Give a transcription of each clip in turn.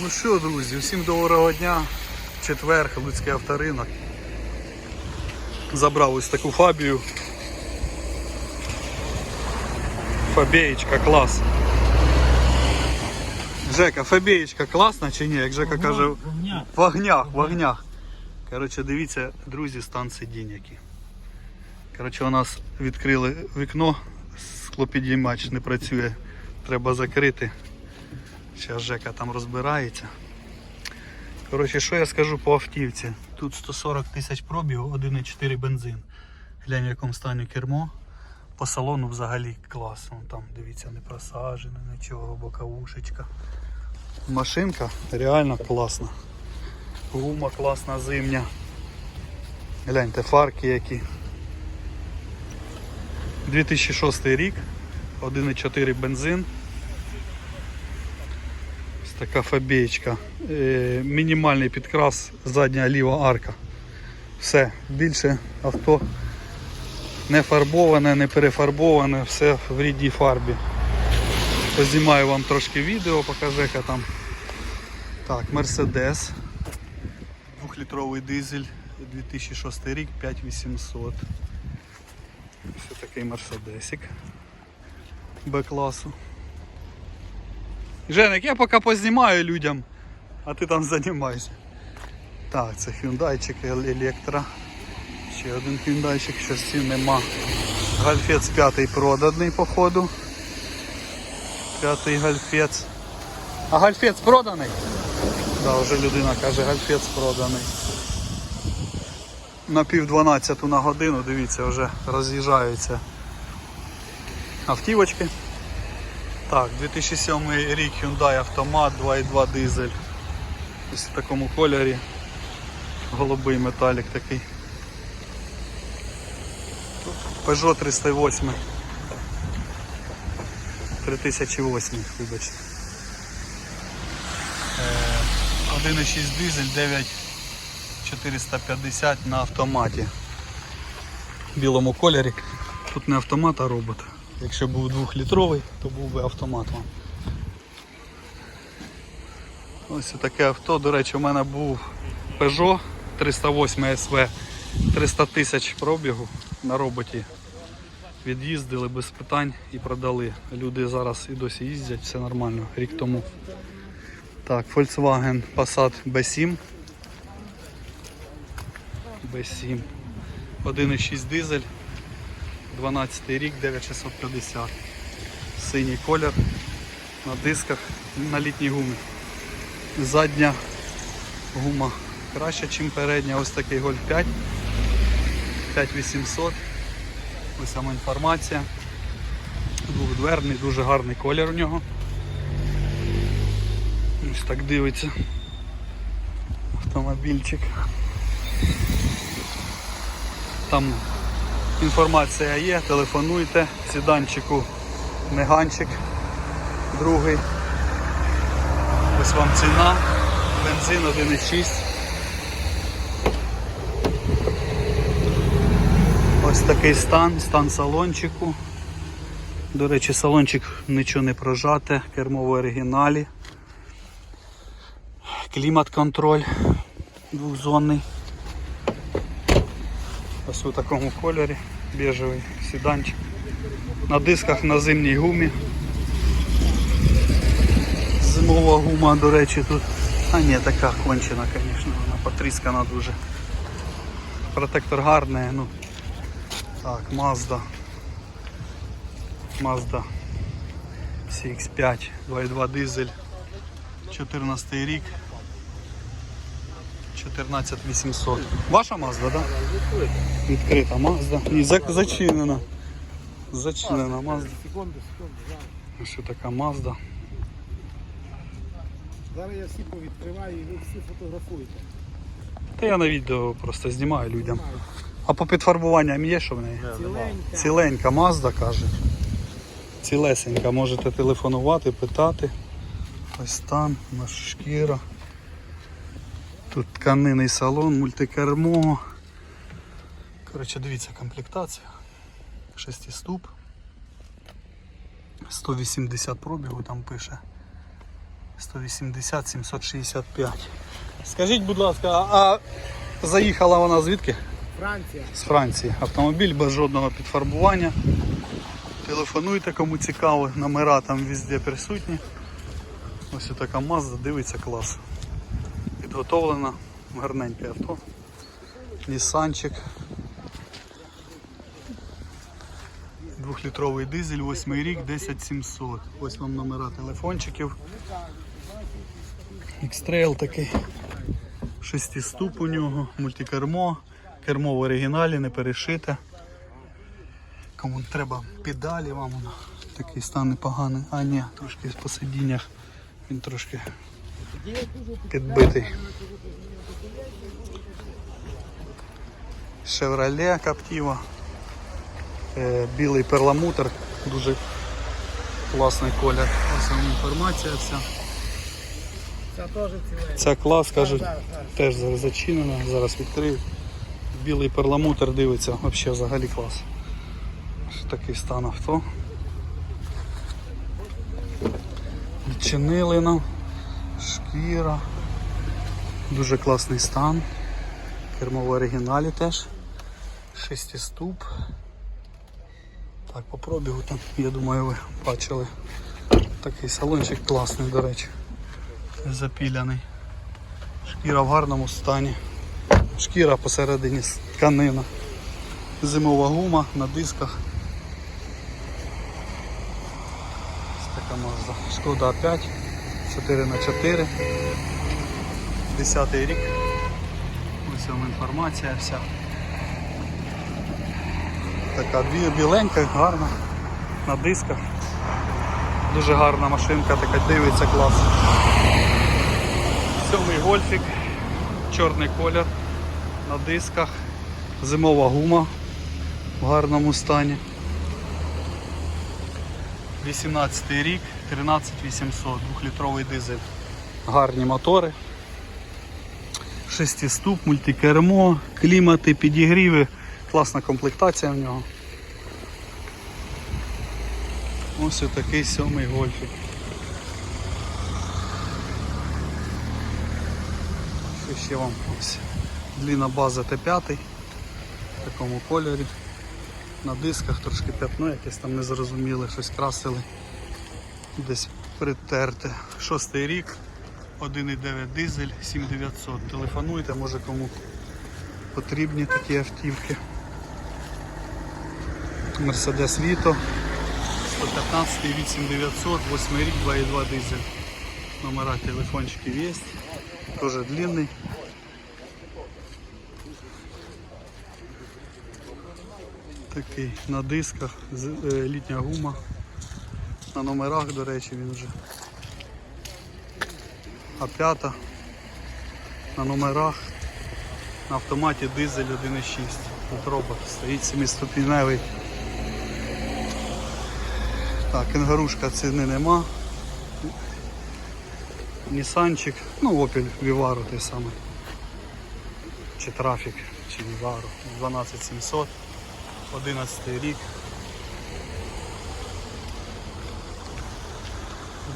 Ну що, друзі, всім доброго дня. Четвер, Луцький авторинок. Забрав ось таку фабію. Фабієчка клас. Жека, фабієчка класна чи ні? Як Жека каже, в огнях, в огнях. Коротше, дивіться, друзі, стан сидінь який. Коротше, у нас відкрили вікно, склопідіймач не працює, треба закрити. Зараз Жека там розбирається. Коротше, що я скажу по автівці? Тут 140 тисяч пробігу, 1,4 бензин. Глянь, в якому стані кермо. По салону взагалі клас. Вон там, дивіться, не просажено, нічого, боковушечка. Машинка реально класна. Гума класна зимня. Гляньте, фарки які. 2006 рік, 1,4 бензин. Така фабієчка. Е, мінімальний підкрас, задня ліва арка. Все, більше авто не фарбоване, не перефарбоване, все в рідній фарбі. Познімаю вам трошки відео, покажу, яка там. Так, Мерседес. Двохлітровий дизель 2006 рік, 5800. Ось такий Мерседесик Б-класу. Женик, я поки познімаю людям, а ти там займайся. Так, це Hyundaiчик Електро. Ще один Hyundaiчик, щось цін нема. Гальфець п'ятий проданий, походу. П'ятий гальфець. А гальфець проданий? Да, вже людина каже, гальфець проданий. На пів 12 на годину, дивіться, вже роз'їжджаються автівочки. Так, 2007 рік Hyundai автомат 2.2 дизель. Ось в такому кольорі. Голубий металік такий. Peugeot 308. 3008, вибачте. Е, 1.6 дизель 9450 на автоматі. В білому кольорі. Тут не автомат, а робот. Якщо був двохлітровий, то був би автомат вам. Ось таке авто. До речі, у мене був Peugeot 308 SV 300 тисяч пробігу на роботі. Від'їздили без питань і продали. Люди зараз і досі їздять, все нормально, рік тому. Так, Volkswagen Passat B7. B7. 1,6 дизель. 12 рік, 9650. Синій колір на дисках на літній гумі. Задня гума краще, ніж передня. Ось такий Golf 5. 5800. Ось сама інформація. Двохдверний, дуже гарний колір у нього. Ось так дивиться. Автомобільчик. Там інформація є, телефонуйте, сіданчику меганчик, другий. Ось вам ціна, бензин 1,6. Ось такий стан, стан салончику. До речі, салончик нічого не прожате, кермо в оригіналі. Клімат-контроль двохзонний. Ось у такому кольорі, біжевий сіданчик. На дисках на зимній гумі. Зимова гума, до речі, тут. А ні, така кончена, звісно, вона потріскана дуже. Протектор гарний, ну. Так, Mazda. Mazda CX5, 2.2 дизель. 14 рік. 14800. Ваша Mazda, так? Да? Відкрита Mazda. Ні, за- зачинена. Зачинена секунду. зараз. Ось така Mazda. Зараз я всі повідкриваю і ви всі фотографуєте. Та я на відео просто знімаю людям. А по підфарбуванням є що в неї? Ціленька. Ціленька Mazda каже. Цілесенька, можете телефонувати, питати. Ось там, наша шкіра. Тут тканинний салон, мультикермо. Коротше, дивіться, комплектація. Шестиступ. 180 пробігу там пише. 180 765. Скажіть, будь ласка, а заїхала вона звідки? Франція. З Франції. Автомобіль без жодного підфарбування. Телефонуйте, кому цікаво, номера там везде присутні. Ось така Mazda, дивиться клас. Підготовлена, гарненьке авто. Нісанчик. Двохлітровий дизель, 8 рік, 10700. Ось вам номера телефончиків. X-Trail такий. Шестиступ у нього, мультикермо, кермо в оригіналі, не перешите. Кому треба педалі, вам воно такий стан непоганий. А ні, трошки по сидіннях він трошки підбитий. Chevrolet Captiva. Е, Білий перламутр, дуже класний колір. Ось вам інформація вся. Це. Ця клас, кажуть, теж зараз зачинена, зараз відкрию. Білий перламутр дивиться, взагалі взагалі клас. Такий стан авто. Відчинили нам. Шкіра. Дуже класний стан. Кермо в оригіналі теж. Шестиступ. Так, по пробігу там, я думаю, ви бачили. Такий салончик класний, до речі. Запіляний. Шкіра в гарному стані. Шкіра посередині тканина. Зимова гума на дисках. Ось така Mazda. Шкода 5, 4 на 4 10 рік. Ось вам інформація вся. Така бі- біленька, гарна, на дисках. Дуже гарна машинка, така дивиться класно. Сьомий гольфік, чорний колір на дисках, зимова гума в гарному стані. 18 рік, 13800, 2-літровий дизель. Гарні мотори. Шестиступ, мультикермо, клімати, підігріви, класна комплектація в нього. Ось такий сьомий гольфік. Що ще вам ось длінна база Т5 в такому кольорі. На дисках трошки п'ятно, якесь там незрозуміле, щось красили. Десь притерте. Шостий рік, 1,9 дизель, 7900. Телефонуйте, може кому потрібні такі автівки. Мерседес Віто 115 8900, 8 рік, 2,2 дизель. Номера телефончиків є. Тоже длинный. Такий на дисках, е, літня гума. На номерах, до речі, він вже. А п'ята на номерах. На автоматі дизель 1,6. Тут робот стоїть 7-ступіневий. Так, кенгурушка ціни нема. Нісанчик, ну Opel Vivaro той самий. Чи трафік, чи Vivaro. 12700, 11 рік.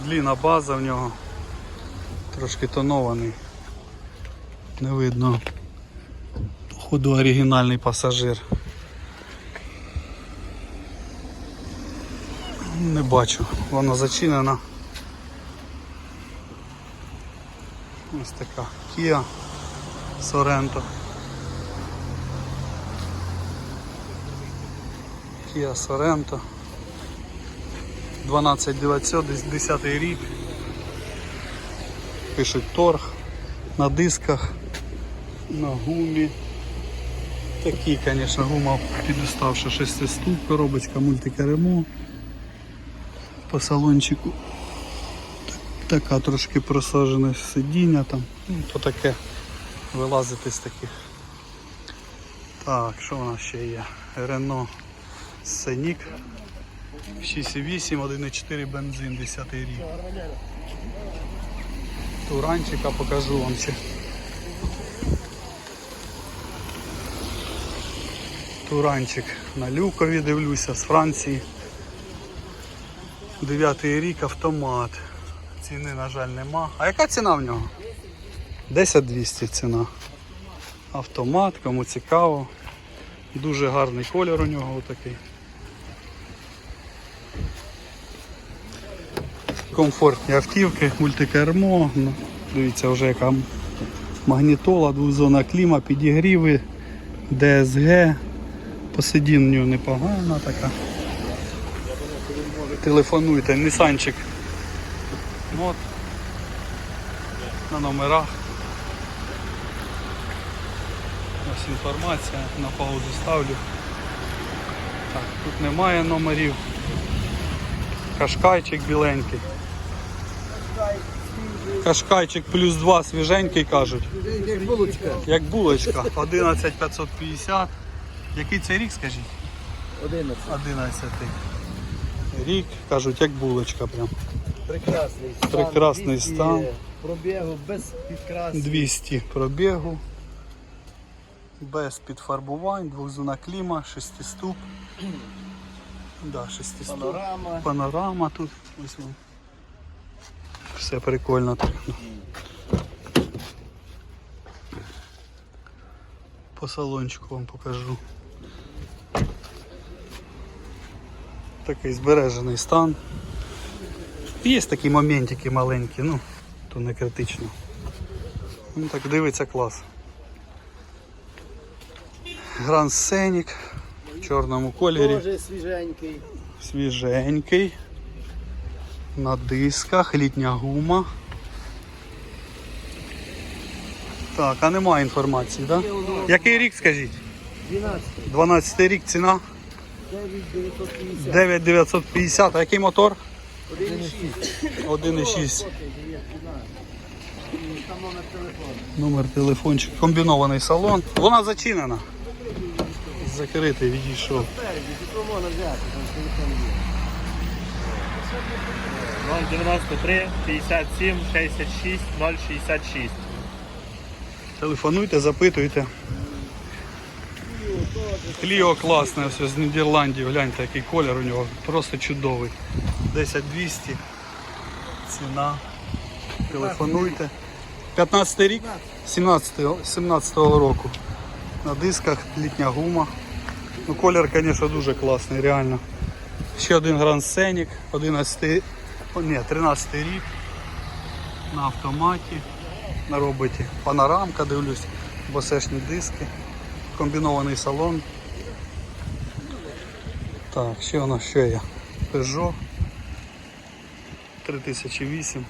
Длінна база в нього. Трошки тонований. Не видно. Походу оригінальний пасажир. Не бачу, вона зачинена. Ось така Kia Sorento. Kia Sorento. 12900, десь 10 рік. Пишуть торг на дисках, на гумі. Такі, звісно, гума підуставша шестиступ, коробочка мультикеремо по салончику така трошки просажене сидіння там, ну, то таке вилазити з таких. Так, що у нас ще є? Рено Сенік 6,8, 1,4 бензин, 10 рік. Туранчика покажу вам ще. Туранчик на люкові дивлюся з Франції. Дев'ятий рік автомат. Ціни, на жаль, нема. А яка ціна в нього? 10 200 ціна. Автомат, кому цікаво. Дуже гарний колір у нього отакий. Комфортні автівки, мультикермо. Ну, дивіться вже яка магнітола, двозона кліма, підігріви, ДСГ. Посидінню непогана така. Телефонуйте, Нісанчик. Мод. На номерах. Ось інформація, на паузу ставлю. Так, тут немає номерів. Кашкайчик біленький. Кашкайчик плюс 2 свіженький кажуть. Як булочка. Як булочка. 11550. Який це рік, скажіть? 11. 11. Рік, кажуть, як булочка прям. Прекрасний стан. Прекрасний 200 стан. Пробігу без підкрас. 200 пробігу. Без підфарбувань, двохзона кліма, шестиступ. Да, шестиступ. Панорама. Панорама тут. Ось воно. Все прикольно так. По салончику вам покажу. Такий збережений стан. Є такі моментики маленькі, ну, то не критично. Ну так дивиться клас. Гранд Сценік в чорному кольорі. Теж свіженький. Свіженький. На дисках, літня гума. Так, а немає інформації, так? Да? Який рік скажіть? 12. 12 рік ціна 9950. 9950. А який мотор? 1,6. 1,6. Номер телефону. Номер телефончик. Комбінований салон. Вона зачинена. Закритий, відійшов. Спереді, тільки можна взяти, там телефон є. 093 57 66 066. Телефонуйте, запитуйте. Кліо класне, все з Нідерландів, гляньте, який колір у нього, просто чудовий. 10200. Ціна. Телефонуйте. 15 рік, 17 17 року. На дисках літня гума. Ну, колір, звісно, дуже класний, реально. Ще один Grand Scenic, 11, о, ні, 13 рік. На автоматі на роботі. Панорамка дивлюсь, басешні диски, комбінований салон. Так, ще у нас що є? Peugeot 3008.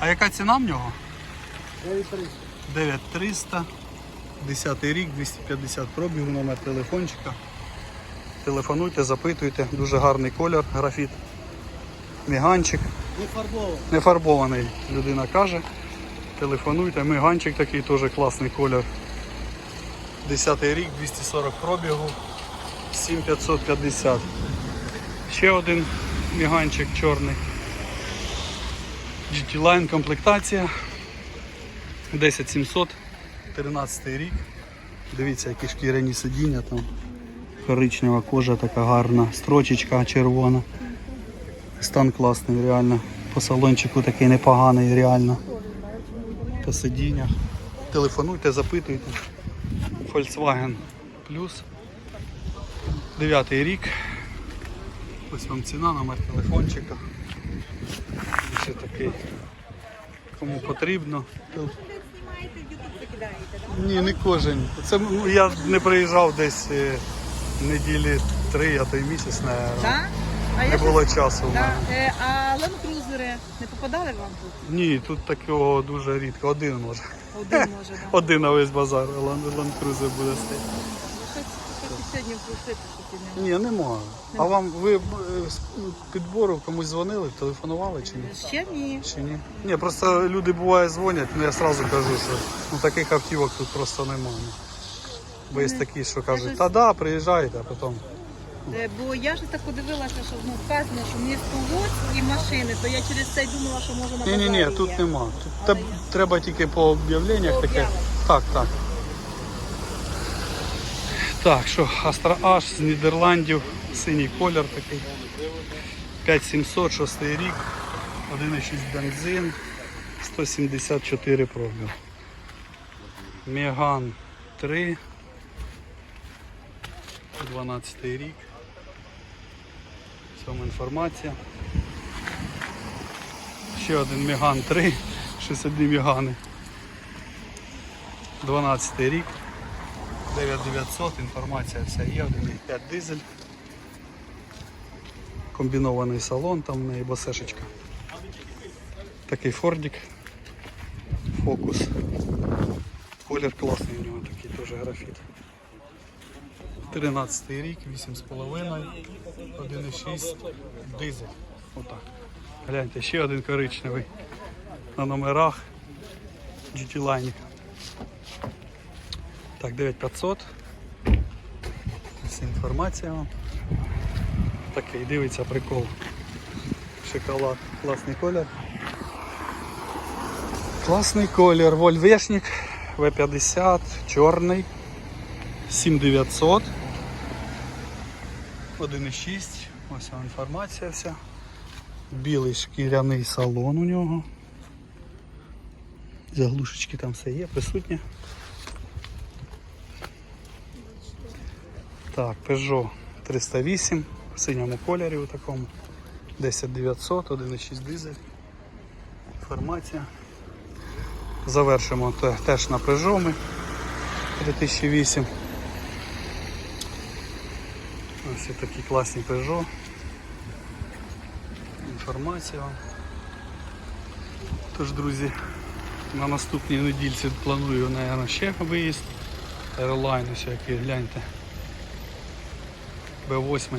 А яка ціна в нього? 9300. 9300, 10 рік, 250 пробігу, номер телефончика. Телефонуйте, запитуйте, дуже гарний колір, графіт. Міганчик. Не фарбований, людина каже. Телефонуйте, миганчик такий теж класний колір. 10 рік, 240 пробігу, 7550. Ще один міганчик чорний. GT Line комплектація. 10700, 13 рік. Дивіться, які шкіряні сидіння там. Коричнева кожа така гарна, строчечка червона. Стан класний, реально. По салончику такий непоганий, реально. По сидіннях. Телефонуйте, запитуйте. Volkswagen Plus. Дев'ятий рік. Ось вам ціна, номер телефончика. Ще такий. Кому потрібно. Ні, не кожен. Це ну, я не приїжджав десь е, неділі три, а то й місяць, наверное. Так? А Не я було часу. в Да. Е, А ленд-крузери не попадали вам тут? Ні, тут такого дуже рідко. Один може. Один може, да. Один на весь базар ландкрузер буде стояти. Щось щось сьогодні просити, що не Ні, нема. А вам ви е, з підбору комусь дзвонили, телефонували чи ні? Ще ні. Чи ні? Ні, просто люди буває дзвонять, ну я одразу кажу, що ну, таких автівок тут просто немає. Бо є такі, що кажуть, та да, приїжджайте, а потім. Е, Бо я ж так подивилася, що ну, вказано, що місто Луцьк і машини, то я через це й думала, що може на Ні, ні, ні, базарі тут нема. Тут те- треба тільки по об'явленнях По таке. об'явах. Так, так. Так, що Астра Аш з Нідерландів, синій колір такий. 5700, 6 рік, 1,6 бензин, 174 пробіг. Меган 3, 12 рік. Сама інформація. Ще один Меган 3, 62 Мегани. 12 рік. 9900, інформація вся є, 1,5 дизель. Комбінований салон, там в неї басешечка. Такий фордик. Фокус. Колір класний у нього такий теж графіт. 13 рік, 8,5, 1,6 дизель. Отак. Гляньте, ще один коричневий. На номерах GT Line. Так, 9500. Вся інформація вам. Такий, дивиться прикол. Шоколад. Класний колір. Класний колір. Вольвешник В50, чорний. 7900. 1,6. Ось інформація вся. Білий шкіряний салон у нього. Заглушечки там все є, присутнє. Так, Peugeot 308 в синьому кольорі у такому. 10900, 1,6 дизель. Інформація. Завершимо теж на Peugeot ми 3008. Ось такі класні Peugeot. Інформація. Тож, друзі, на наступній недільці планую, мабуть, ще виїзд. Airline, ось який, гляньте. Б8.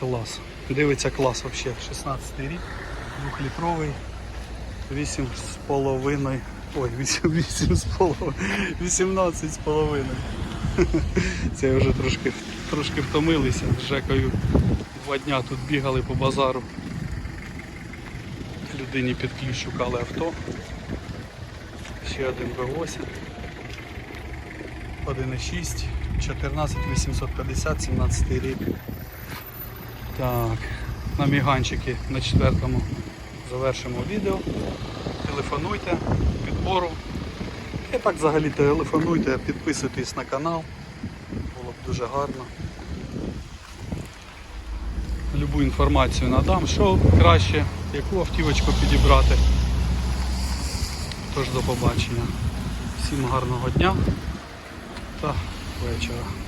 Клас. Дивиться клас взагалі. 16 рік, 2-літровий, 8,5. Ой, 8, 8,5. 18,5. Це вже трошки, трошки втомилися з Жекою. Два дня тут бігали по базару. Людині під ключ шукали авто. Ще один V8. 1,6, 14 850, 17 рік. Так, на міганчики на четвертому завершимо відео. Телефонуйте, підбору. І так взагалі телефонуйте, підписуйтесь на канал. Було б дуже гарно. Любу інформацію надам, що краще, яку автівочку підібрати. Тож до побачення. Всім гарного дня та вечора.